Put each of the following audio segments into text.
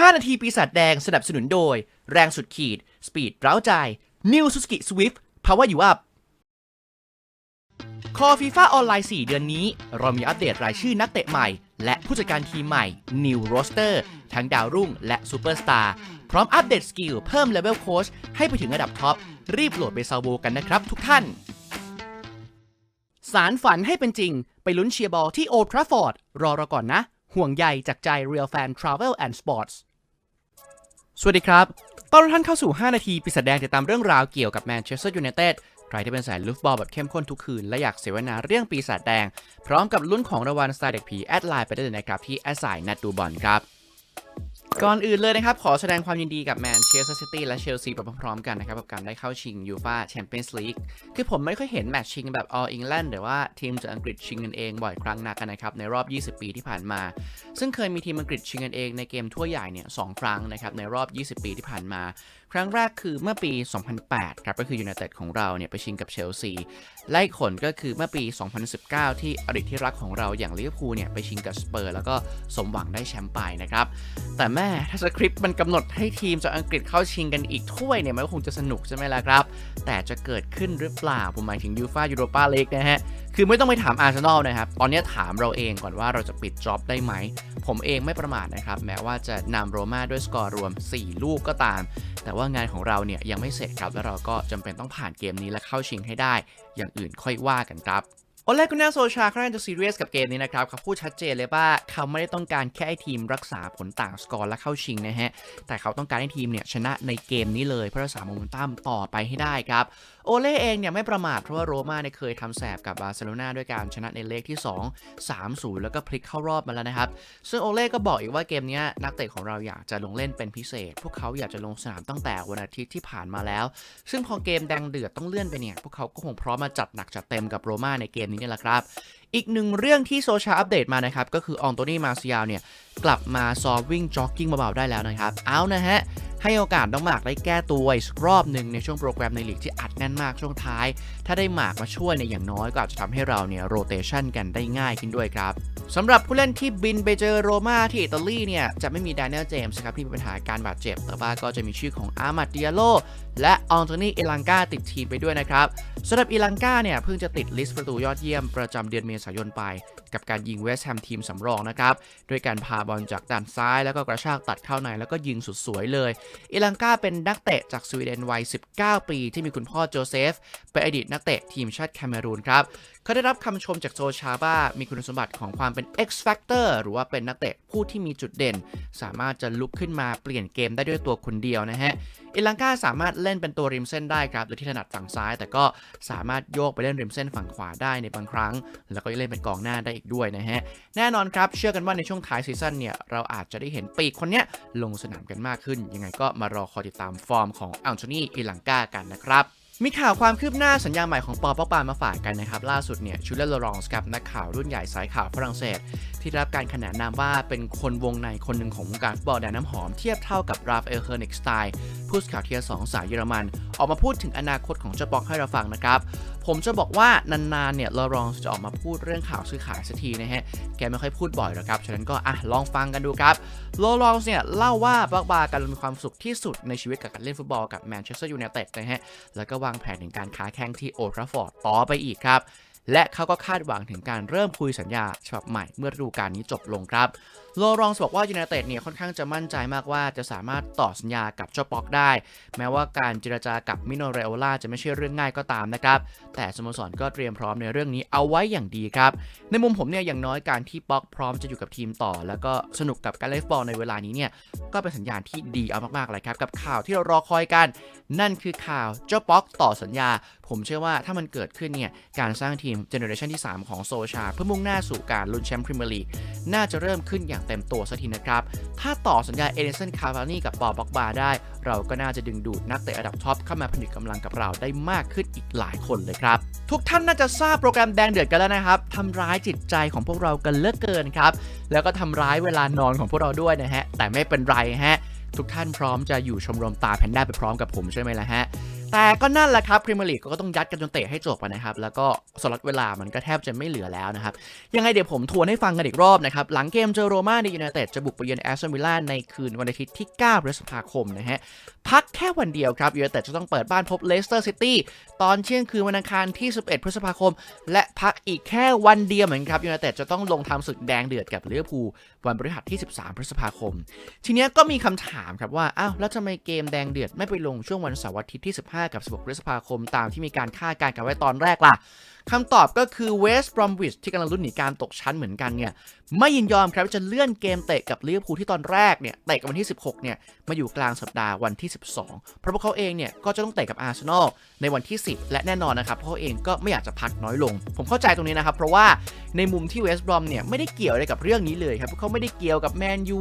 5 นาทีปีศาจแดงสนับสนุนโดย แรงสุดขีด สปีดเร้าใจ New Suzuki Swift Power You Up คอฟีฟ่าออนไลน์ 4 เดือนนี้ เรามีอัปเดตรายชื่อนักเตะใหม่ และผู้จัดการทีมใหม่ New Roster ทั้งดาวรุ่งและซูเปอร์สตาร์พร้อมอัปเดตสกิลเพิ่มเลเวลโค้ชให้ไปถึงระดับท็อป รีบโหลดไปซาวโบกันนะครับทุกท่าน สารฝันให้เป็นจริง ไปลุ้นเชียร์บอลที่โอทราฟอร์ด รอเราก่อนนะ ห่วงใยจากใจ Real Fan Travel and Sports สวัสดีครับ ตอนรับท่านเข้าสู่ 5 นาทีปีศาจแดงติดตามเรื่องราวเกี่ยวกับแมนเชสเตอร์ยูไนเต็ด ใครที่เป็นสายลูฟบอลแบบเข้มข้นทุกคืน และอยากเสวนาเรื่องปีศาจแดง พร้อมกับลุ้นของรางวัลสไตล์เด็กผี แอดไลน์ไปได้เลยนะครับ ที่แอดไซน์นัดดูบอลครับ ก่อนอื่นเลยนะครับ ขอแสดงความยินดีกับแมนเชสเตอร์ซิตี้และเชลซีไปพร้อมๆกันนะครับ กับการได้เข้าชิงยูฟาแชมเปี้ยนส์ลีกคือผมไม่ค่อยเห็นแมตช์ชิงแบบ All England หรือว่าทีมจากอังกฤษชิงกันเองบ่อยครั้งนักนะครับ ในรอบ 20 ปีที่ผ่านมา ซึ่งเคยมีทีมอังกฤษชิงกันเองในเกมทั่วใหญ่เนี่ยสครั้งนะครับในรอบ 20 ปีที่ผ่านมา ครั้งแรกคือเมื่อปี 2008 ครับ ก็คือยูไนเต็ดของเราเนี่ยไปชิงกับเชลซีและอีกคนก็คือเมื่อปี 2019 ที่อดีตที่รักของเราอย่างลิเวอร์พูลเนี่ยไปชิงกับสเปอร์ แล้วก็สมหวังได้แชมป์ไปนะครับ แต่แม่ถ้าสคริปต์มันกำหนดให้ทีมจากอังกฤษเข้าชิงกันอีกถ้วยเนี่ยมันก็คงจะสนุกใช่ไหมล่ะครับ แต่จะเกิดขึ้นหรือเปล่าผมหมายถึงยูฟายูโรปาเลกนะฮะ คือไม่ต้องไปถามอาร์เซนอลนะครับ ตอนนี้ถามเราเองก่อนว่าเราจะปิดจ็อบได้ไหม ผมเองไม่ประมาทนะครับ แม้ว่าจะนำโรม่าด้วยสกอร์รวม 4 ลูกก็ตาม แต่ว่างานของเราเนี่ยยังไม่เสร็จครับ แล้วเราก็จำเป็นต้องผ่านเกมนี้และเข้าชิงให้ได้ อย่างอื่นค่อยว่ากันครับ โอเลกุน่าโซชาค่อนข้างจะซีเรียสกับเกมนี้นะครับเขาพูดชัดเจนเลยว่าเขาไม่ได้ต้องการแค่ให้ทีมรักษาผลต่างสกอร์และเข้าชิงนะฮะ แต่เขาต้องการให้ทีมเนี่ยชนะในเกมนี้เลยเพื่อรักษาโมเมนตัมต่อไปให้ได้ครับ โอเล่เองเนี่ยไม่ประมาทเพราะว่าโรม่าเนี่ยเคยทำแสบกับบาร์เซโลนาด้วยการชนะในเลขที่ 2 3-0 แล้วก็พลิกเข้ารอบมาแล้วนะครับ ซึ่งโอเล่ก็บอกอีกว่าเกมนี้นักเตะของเราอยากจะลงเล่นเป็นพิเศษ พวกเขาอยากจะลงสนามตั้งแต่วันอาทิตย์ที่ผ่านมาแล้ว ซึ่งพอเกมแดงเดือดต้องเลื่อนไปเนี่ยพวกเขาก็คงพร้อมมาจัดหนักจัดเต็มกับโรม่าในเกมนี้นี่แหละครับ อีกหนึ่งเรื่องที่โซเชียลอัปเดตมานะครับ ก็คืออองโตนี่มาซิยาลเนี่ย กลับมาซ้อมวิ่งจ็อกกิ้งเบาๆได้แล้วนะครับ เอานะฮะ ให้โอกาสน้องหมากได้แก้ตัวอีกรอบหนึ่งในช่วงโปรแกรมในลีกที่อัดแน่นมากช่วงท้าย ถ้าได้หมากมาช่วยเนี่ยอย่างน้อยก็อาจจะทำให้เราเนี่ยโรเตชันกันได้ง่ายขึ้นด้วยครับสำหรับผู้เล่นที่บินไปเจอโรม่าที่อิตาลีเนี่ย จะไม่มีด a น i e l เจมส์ครับที่มีปัญหาการบาดเจ็บ แต่ว่าก็จะมีชื่อของอาร์มาดิอาโลและอองโตนีเอลังกาติดทีมไปด้วยนะครับสำหรับเอลังกาเนี่ยเพิ่งจะติดลิสต์ประตูยอดเยี่ยมประจำเดือนเมษายนไป กับการยิงเวสต์แฮมทีมสำรองนะครับ ด้วยการพาบอลจากด้านซ้ายแล้วก็กระชากตัดเข้าในแล้วก็ยิงสุดสวยเลยเอลังกาเป็นนักเตะจากสวีเดนวัย 19 ปี ที่มีคุณพ่อโจเซฟ เป็นอดีตนักเตะทีมชาติแคเมรูนครับเขาได้รับคำชมจากโซชาบ้ามีคุณสมบัติของความเป็น X Factor หรือว่าเป็นนักเตะผู้ที่มีจุดเด่น สามารถจะลุกขึ้นมาเปลี่ยนเกมได้ด้วยตัวคนเดียวนะฮะเอลังกาสามารถเล่นเป็นตัวริมเส้นได้ครับโดยที่ถนัดฝั่งซ้าย แต่ก็สามารถโยกไปเล่นริมเส้นฝั่งขวาได้ในบางครั้ง แล้วก็เล่นเป็นกองหน้าได้อีกด้วยนะฮะ แน่นอนครับ เชื่อกันว่าในช่วงท้ายซีซั่นเนี่ย เราอาจจะได้เห็นปีกคนเนี้ยลงสนามกันมากขึ้น ยังไงก็มารอคอยติดตามฟอร์มของอัลโทนีเอลังกากันนะครับมีข่าวความคืบหน้าสัญญาใหม่ของปอปอกปามาฝากกันนะครับ ล่าสุดเนี่ยชูเลอร์ลอรองส์กับนักข่าวรุ่นใหญ่สายข่าวฝรั่งเศส ที่ได้รับการขนานนามว่าเป็นคนวงในคนหนึ่งของวงการฟุตบอลแดนน้ำหอมเทียบเท่ากับราฟเอลเฮอร์นิกสไตล์ผู้สื่อข่าวเทียร์สองสายเยอรมัน ออกมาพูดถึงอนาคตของเจ้าบอกให้เราฟังนะครับผมจะบอกว่านานๆเนี่ยลอรองส์จะออกมาพูดเรื่องข่าวซื้อขายสักทีนะฮะ แกไม่ค่อยพูดบ่อยหรอกครับ ฉะนั้นก็อะลองฟังกันดูครับลอรองส์เนี่ยเล่าว่าบักบาการมีความสุขที่สุดในชีวิตกับการเล่นฟุตบอลกับแมนเชสเตอร์ยูไนเต็ดนะฮะ แล้วก็วางแผนถึงการค้าแข่งที่โอทราฟอร์ดต่อไปอีกครับ และเขาก็คาดหวังถึงการเริ่มคุยสัญญาฉบับใหม่เมื่อฤดูกาลนี้จบลงครับโลรองส์บอกว่ายูไนเต็ดเนี่ยค่อนข้างจะมั่นใจมากว่าจะสามารถต่อสัญญากับเจ้าป๊อกได้ แม้ว่าการเจรจากับมิโนเรโอล่าจะไม่ใช่เรื่องง่ายก็ตามนะครับ แต่สโมสรก็เตรียมพร้อมในเรื่องนี้เอาไว้อย่างดีครับ ในมุมผมเนี่ยอย่างน้อยการที่ป๊อกพร้อมจะอยู่กับทีมต่อ แล้วก็สนุกกับการเล่นฟุตบอลในเวลานี้เนี่ยก็เป็นสัญญาณที่ดีเอามากๆเลยครับกับข่าวที่เรารอคอยกัน นั่นคือข่าวเจ้าป๊อกต่อสัญญา ผมเชื่อว่าถ้ามันเกิดขึ้นเนี่ยการสร้างทีมเจเนอเรชันที่ 3 ของโซชา เพื่อมุ่งหน้าสู่การลุ้นแชมป์พรีเมียร์ลีกน่าจะเริ่มขึ้นอย่างเต็มตัวสักทีนะครับ ถ้าต่อสัญญาเอเดนสันคาร์วานี่กับปอบ็อกบาได้ เราก็น่าจะดึงดูดนักเตะระดับท็อปเข้ามาผนึกกำลังกับเราได้มากขึ้นอีกหลายคนเลยครับ ทุกท่านน่าจะทราบโปรแกรมแดงเดือดกันแล้วนะครับทำร้ายจิตใจของพวกเรากันเลือกเกินครับแล้วก็ทำร้ายเวลานอนของพวกเราด้วยนะฮะแต่ไม่เป็นไรฮะทุกท่านพร้อมจะอยู่ชมรมตาแพนด้าไปพร้อมกับผมใช่ไหมล่ะฮะ แต่ก็นั่นแหละครับพรีเมียร์ลีกก็ต้องยัดกันจนเตะให้จบนะครับ แล้วก็สล็อตเวลามันก็แทบจะไม่เหลือแล้วนะครับ ยังไงเดี๋ยวผมทวนให้ฟังกันอีกรอบนะครับ หลังเกมเจอโรม่าในยูไนเต็ดจะบุกไปเยือนแอสตันวิลล่าในคืนวันอาทิตย์ที่ 9พฤษภาคมนะฮะ พักแค่วันเดียวครับยูไนเต็ดจะต้องเปิดบ้านพบเลสเตอร์ซิตี้ตอนเที่ยงคืนวันอังคารที่ 11 พฤษภาคม และพักอีกแค่วันเดียวเหมือนครับยูไนเต็ดจะต้องลงทำศึกแดงเดือดกับลิเวอร์พูลวันพฤหัสที่ 13 พฤษภาคม ทีนี้ก็มีคำถามครับว่าอ้าวแล้วทำไมเกมแดงเดือดไม่ไปลงช่วงวันเสาร์อาทิตย์ที่ 15กับ 16 พฤษภาคม ตามที่มีการคาดการณ์กันไว้ตอนแรกล่ะ คำตอบก็คือเวสต์บรอมวิชที่กำลังลุ้นหนีการตกชั้นเหมือนกันเนี่ยไม่ยินยอมครับว่าจะเลื่อนเกมเตะกับลิเวอร์พูลที่ตอนแรกเนี่ยเตะกันวันที่ 16เนี่ยมาอยู่กลางสัปดาห์วันที่ 12 เพราะพวกเขาเองเนี่ยก็จะต้องเตะกับอาร์เซนอลในวันที่ 10 และแน่นอนนะครับพราะเขาเองก็ไม่อยากจะพักน้อยลง ผมเข้าใจตรงนี้นะครับเพราะว่าในมุมที่เวสต์บรอมเนี่ยไม่ได้เกี่ยวอะไรกับเรื่องนี้เลยครับพวกเขาไม่ได้เกี่ยวกับแมนยู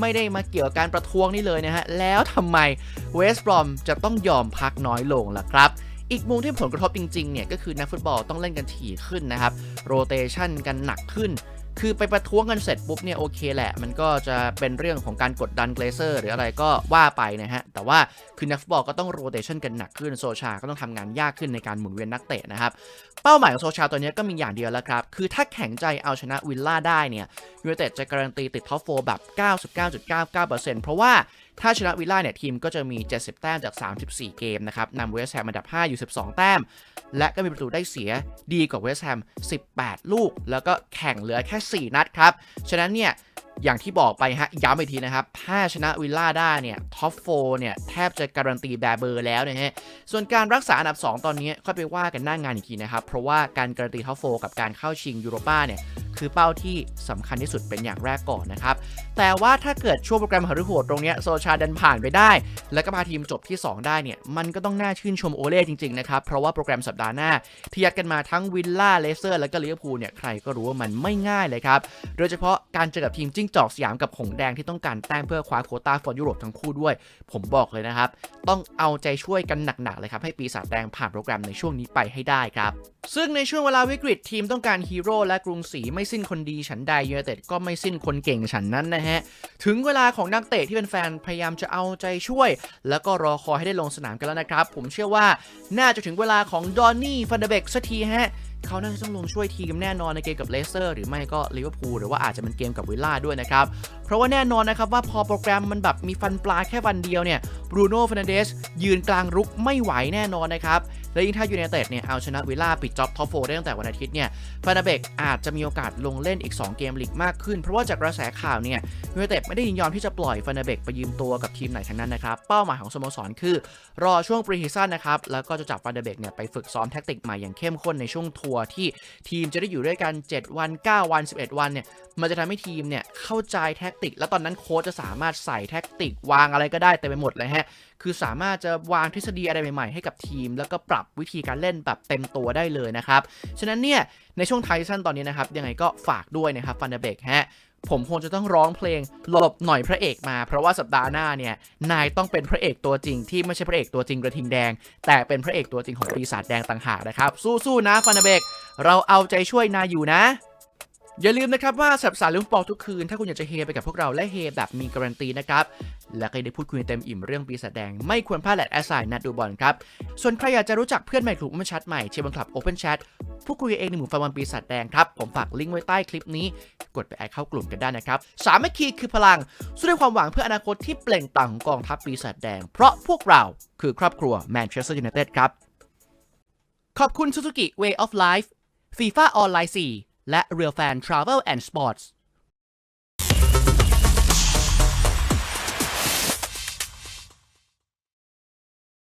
ไม่ได้มาเกี่ยวกับการประท้วงนี่เลยนะฮะแล้วทำไมเวสต์บรอมจะต้องยอมพักน้อยลงล่ะครับ อีกมุมที่ผลกระทบจริงๆเนี่ยก็คือนักฟุตบอลต้องเล่นกันถี่ขึ้นนะครับโรเตชันกันหนักขึ้น คือไปประท้วงกันเสร็จปุ๊บเนี่ยโอเคแหละ มันก็จะเป็นเรื่องของการกดดันเกรเซอร์หรืออะไรก็ว่าไปนะฮะ แต่ว่าคือนักฟุตบอลก็ต้องโรเตชันกันหนักขึ้นโซชาก็ต้องทำงานยากขึ้นในการหมุนเวียนนักเตะนะครับเป้าหมายของโซชาตัวนี้ก็มีอย่างเดียวแล้วครับ คือถ้าแข็งใจเอาชนะวิลล่าได้เนี่ยยูไนเต็ดจะการันตีติดท็อปโฟแบบ 99.99%เพราะว่าถ้าชนะวิลล่าเนี่ยทีมก็จะมี 70 แต้มจาก 34 เกมนะครับนำเวสต์แฮมอันดับ 5 อยู่ 12 แต้ม และก็มีประตูได้เสียดีกว่าเวสต์แฮม 18 ลูก แล้วก็แข่งเหลือแค่ 4 นัดครับ ฉะนั้นเนี่ยอย่างที่บอกไปฮะย้ำอีกทีนะครับ ถ้าชนะวิลล่าได้เนี่ยท็อปโฟเนี่ย แทบจะการันตีแบร์เบอร์แล้วนะฮะ ส่วนการรักษาอันดับ 2 ตอนนี้ค่อยไปว่ากันหน้างานอีกทีนะครับ เพราะว่าการการันตีท็อปโฟกับการเข้าชิงยูโรป้าเนี่ย คือเป้าที่สำคัญที่สุดเป็นอย่างแรกก่อนนะครับ แต่ว่าถ้าเกิดช่วงโปรแกรมหฤโหดตรงนี้โซชาดันผ่านไปได้ แล้วก็พาทีมจบที่ 2 ได้เนี่ยมันก็ต้องน่าชื่นชมโอเล่จริงๆนะครับ เพราะว่าโปรแกรมสัปดาห์หน้าที่ยัดกันมาทั้งวิลล่าเลเตอร์และก็ลิเวอร์พูลเนี่ยใครก็รู้ว่ามันไม่ง่ายเลยครับ โดยเฉพาะการเจอกับทีมจิ้งจอกสยามกับหงแดงที่ต้องการแต้มเพื่อคว้าโคต้าฟอร์ยุโรปทั้งคู่ด้วย ผมบอกเลยนะครับ ต้องเอาใจช่วยกันหนักๆเลยครับให้ปีศาจแดงผ่านโปรแกรมในช่วงนี้ไปให้ได้ครับซึ่งในช่วงเวลาวิกฤตทีมต้องการฮีโร่และกรุงศรีไม่สิ้นคนดีฉันใดยูไนเต็ดก็ไม่สิ้นคนเก่งฉันนั้นนะฮะ ถึงเวลาของนักเตะที่เป็นแฟนพยายามจะเอาใจช่วย แล้วก็รอคอยให้ได้ลงสนามกันแล้วนะครับ ผมเชื่อว่าน่าจะถึงเวลาของดอนนี่ฟันเดเบกสักทีฮะเขาน่าจะต้องลงช่วยทีมแน่นอนในเกมกับเลสเตอร์หรือไม่ก็ลิเวอร์พูลหรือว่าอาจจะเป็นเกมกับวิลล่าด้วยนะครับ เพราะว่าแน่นอนนะครับว่าพอโปรแกรมมันแบบมีฟันปลาแค่วันเดียวเนี่ยบรูโน่ฟ r นเดสยืนกลางรุกไม่ไหวแน่นอนนะครับ และยิ่งถ้ายูไนเต็ดเนี่ยเอาชนะวิลล่าปิดจ็อบท็อปโฟได้ตั้งแต่วันอาทิตย์เนี่ยฟานาเบกอาจจะมีโอกาสลงเล่นอีก 2 เกมลีกมากขึ้น เพราะว่าจากกระแสข่าวเนี่ยยูไนเต็ดไม่ได้ยินยอมที่จะปล่อยฟานาเบกไปยืมตัวกับทีมไหนทั้งนั้นนะครับเป้าหมายของสโมสรคือ รอช่วงปรีซีซั่นนะครับแล้วก็จะจับฟานาเบกเนี่ยไปฝึกซ้อมแท็กติกใหม่อย่างเข้มข้นในช่วงทัวร์ที่ทีมจะได้อยู่ด้วยกัน 7 วัน 9 วัน 11 วันเนี่ยมันจะทำให้ทีมเนี่ยเข้าใจแท็กติก แล้วตอนนั้นโค้ชจะสามารถใส่แท็กติกวางอะไรก็ได้เต็มไปหมดเลยฮะ คือสามารถจะวางทฤษฎีอะไรใหม่ๆ ให้กับทีม แล้วก็ปรับวิธีการเล่นแบบเต็มตัวได้เลยนะครับ ฉะนั้นเนี่ยในช่วงไทซันตอนนี้นะครับยังไงก็ฝากด้วยนะครับฟันเดเบกฮะผมคงจะต้องร้องเพลงหลบหน่อยพระเอกมา เพราะว่าสัปดาห์หน้าเนี่ย นายต้องเป็นพระเอกตัวจริง ที่ไม่ใช่พระเอกตัวจริงกระทิงแดง แต่เป็นพระเอกตัวจริงของปีศาจแดงต่างหากนะครับ สู้ๆนะฟันเดเบกเราเอาใจช่วยนายอยู่นะ อย่าลืมนะครับว่าสับสารลุงปอกทุกคืน ถ้าคุณอยากจะเฮไปกับพวกเราและเฮแบบมีการันตีนะครับ และก็ได้พูดคุยเต็มอิ่มเรื่องปีศาจแดง ไม่ควรพลาดแอดแอสไซน์นัดดูบอลครับ ส่วนใครอยากจะรู้จักเพื่อนใหม่กลุ่มมันชัดใหม่เชียร์บอลคลับโอเพนแชทพูดคุยเองในหมู่แฟนบอลปีศาจแดงครับ ผมฝากลิงก์ไว้ใต้คลิปนี้ กดไปแอดเข้ากลุ่มกันได้นะครับสามัคคีคือพลังสู้ด้วยความหวังเพื่ออนาคตที่เปล่งปลั่งของกองทัพปีศาจแดง เพราะพวกเราคือครอบครัวแมนเชสเตอร์ยูไนเต็ดครับขอบคุณ Suzuki Way of Life FIFA Online 4 และ Real Fan Travel and Sports